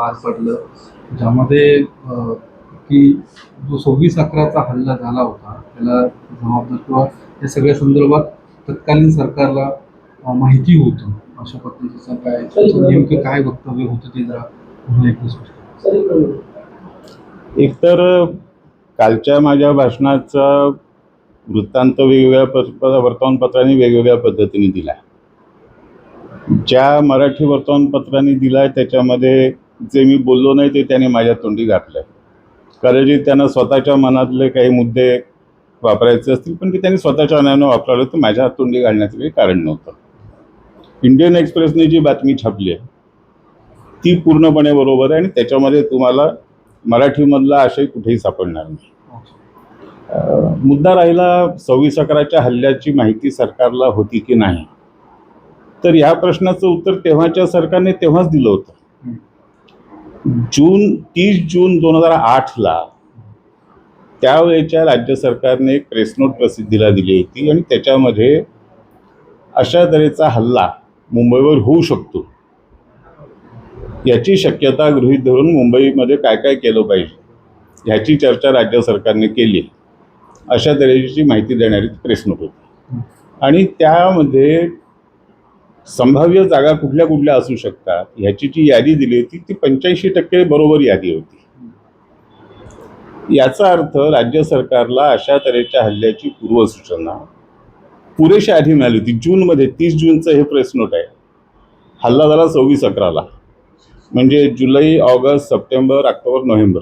पार पडलं. ज्यामध्ये की जो सव्वीस अकराचा हल्ला झाला होता त्याला जबाबदार किंवा या सगळ्या संदर्भात तत्कालीन सरकारला माहिती होतं अशा पद्धतीचं काय नेमकं काय वक्तव्य होतं ते जरा. एकतर कालच्या माझ्या भाषणाचा वृत्तांत वेगवेगळ्या वर्तमानपत्रांनी वेगवेगळ्या पद्धतीने दिला. ज्या मराठी वर्तमानपत्रांनी दिलाय त्याच्यामध्ये जे मी बोललो नाही ते त्याने माझ्या तोंडी घातलंय कदाचित त्यांना स्वतःच्या मनातले काही मुद्दे वापरायचे असतील पण ते त्यांनी स्वतःच्या मनानं वापरलं तर माझ्या तोंडी घालण्याचं काही कारण नव्हतं. इंडियन एक्सप्रेसने जी बातमी छापली आहे ती पूर्णपणे बरोबर आहे आणि त्याच्यामध्ये तुम्हाला मराठीमधला आशय कुठेही सापडणार नाही. मुद्दा राहिला सव्वीस अकराच्या हल्ल्याची माहिती सरकारला होती की नाही? तर ह्या प्रश्नाचं उत्तर तेव्हाच्या सरकारने तेव्हाच दिलं होतं. जून तीस जून दोन हजार आठला त्यावेळेच्या राज्य सरकारने एक प्रेस नोट प्रसिद्धीला दिली होती आणि त्याच्यामध्ये अशा तऱ्हेचा हल्ला मुंबईवर होऊ शकतो. याची शक्यता गृहीत धरून मुंबईमध्ये काय काय केलं पाहिजे ह्याची चर्चा राज्य सरकारने केली. अशा तऱ्हेची माहिती देणारी प्रेस नोट होती. आणि त्यामध्ये संभाव्य जागा कुठल्या कुठल्या असू शकतात ह्याची जी यादी दिली होती ती पंच्याऐंशी टक्के बरोबर यादी होती. याचा अर्थ राज्य सरकारला अशा तऱ्हेच्या हल्ल्याची पूर्वसूचना पुरेशी आधी मिळाली होती. जूनमध्ये तीस जूनचं हे प्रेस नोट आहे. हल्ला झाला सव्वीस अकराला. म्हणजे जुलै ऑगस्ट सप्टेंबर ऑक्टोबर नोव्हेंबर.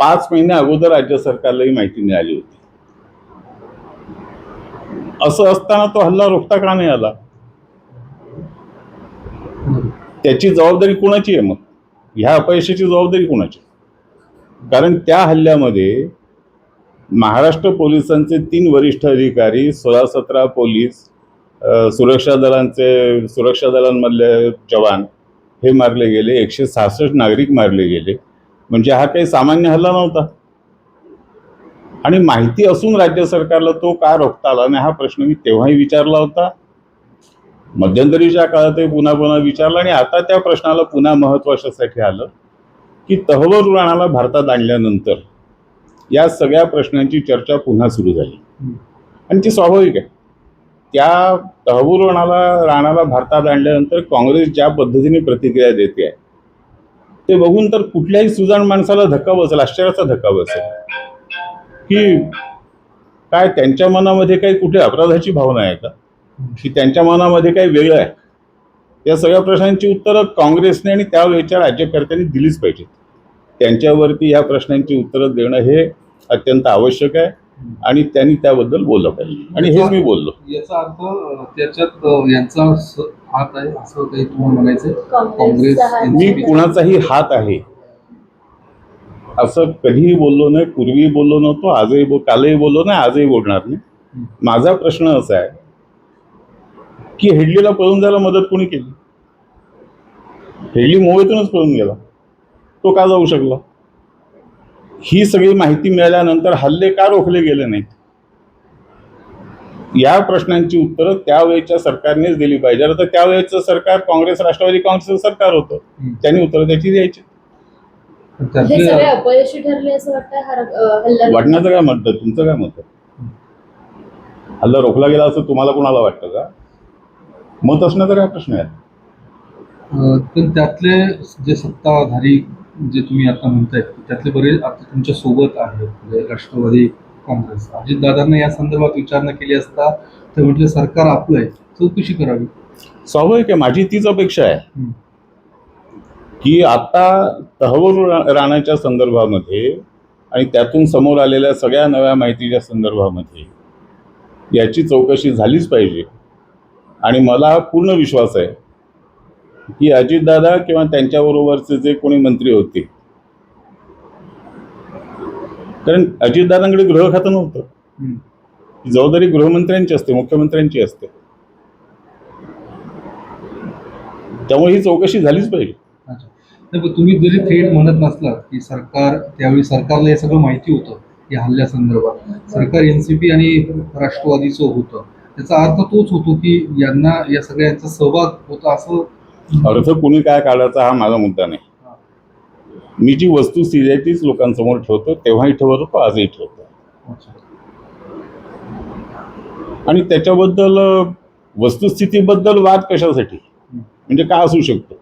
पाच महिन्या अगोदर राज्य सरकारलाही माहिती मिळाली होती. असं असताना तो हल्ला रोखता का नाही आला? त्याची जबाबदारी कोणाची आहे मग? ह्या अपयशाची जबाबदारी कोणाची कारण त्या हल्ल्यामध्ये महाराष्ट्र पोलिसांचे तीन वरिष्ठ अधिकारी सोळा सतरा पोलीस सुरक्षा दलांचे सुरक्षा दलांमधले जवान हे मारले गेले एकशे सहासष्ट नागरिक मारले गेले. म्हणजे हा काही सामान्य हल्ला नव्हता. आणि माहिती असून राज्य सरकारला तो का रोखता आला नाही हा प्रश्न मी तेव्हाही विचारला होता. मध्यंतरीच्या काळातही पुन्हा पुन्हा विचारलं आणि आता त्या प्रश्नाला पुन्हा महत्त्व अशासाठी आलं की तहवर राणाला भारतात आणल्यानंतर या सगळ्या प्रश्नांची चर्चा पुन्हा सुरू झाली. आणि ती स्वाभाविक आहे. त्या तहवूर राणाला राणाला भारतात आणल्यानंतर काँग्रेस ज्या पद्धतीने प्रतिक्रिया देते आहे ते बघून तर कुठल्याही सुजाण माणसाला धक्का बसेल आश्चर्याचा धक्का बसेल. की काय त्यांच्या मनामध्ये काही कुठे अपराधाची भावना आहे का? की त्यांच्या मनामध्ये काही वेगळं आहे. या सगळ्या प्रश्नांची उत्तरं काँग्रेसने आणि त्यावेळेच्या राज्यकर्त्यांनी दिलीच पाहिजेत. त्यांच्यावरती या प्रश्नांची उत्तरं देणं हे अत्यंत आवश्यक आहे आणि त्यांनी त्याबद्दल बोललं पाहिजे. आणि हेच मी बोललो. याचा अर्थ त्याच्यात यांचा हात आहे असं काही तुम्हाला म्हणायचंय? काँग्रेस मी कुणाचाही हात आहे. असं कधीही बोललो नाही पूर्वी बोललो नव्हतो आजही बोल कालही बोललो नाही आजही बोलणार नाही. माझा प्रश्न असा आहे की हेडलीला पळून जायला मदत कोणी केली? हेडली मुंबईतूनच पळून गेला. तो का जाऊ शकला? ही सगळी माहिती मिळाल्यानंतर हल्ले का रोखले गेले नाहीत? या प्रश्नांची उत्तरं त्यावेळेच्या सरकारनेच दिली पाहिजे. आता त्यावेळेचं सरकार काँग्रेस राष्ट्रवादी काँग्रेसचं सरकार होतं. त्यांनी उत्तरं त्याची द्यायची. अपयशी ठरले असं वाटतं हल्ला? वाटण्याचं काय मत आहे? तुमचं काय मत आहे? हल्ला रोखला गेला असं तुम्हाला कोणाला वाटतं का? मत असण्याचा काय प्रश्न आहे. पण त्यातले जे सत्ताधारी जे तुम्ही आता म्हणताय त्यातले बरेच आता तुमच्यासोबत आहेत म्हणजे राष्ट्रवादी काँग्रेस. अजितदादांना या संदर्भात विचारणा केली असता ते म्हटले सरकार आपलं आहे चौकशी करावी. स्वाभाविक आहे माझी तीच अपेक्षा आहे. की आता तहवर रा- राणाच्या संदर्भामध्ये आणि त्यातून समोर आलेल्या सगळ्या नव्या माहितीच्या संदर्भामध्ये याची चौकशी झालीच पाहिजे. आणि मला पूर्ण विश्वास आहे की अजितदादा किंवा त्यांच्याबरोबरचे जे कोणी मंत्री होते कारण अजितदादांकडे गृह खातं नव्हतं. जबाबदारी गृहमंत्र्यांची असते मुख्यमंत्र्यांची असते. त्यामुळे ही चौकशी झालीच पाहिजे. तुम्ही जरी थेट म्हणत नसलात की सरकार त्यावेळी सरकारला हे सगळं माहिती होतं या हल्ल्यासंदर्भात सरकार एनसीपी आणि राष्ट्रवादीचं होतं. त्याचा अर्थ तोच होतो की यांना या सगळ्यांचा सहभाग होता असं अर्थ कुणी काय काढायचा हा माझा मुद्दा नाही. मी जी वस्तुस्थिती आहे तीच लोकांसमोर ठेवतो तेव्हाही ठेवत होतो आजही ठेवतो. आणि त्याच्याबद्दल वस्तुस्थितीबद्दल वाद कशासाठी? म्हणजे काय असू शकतो?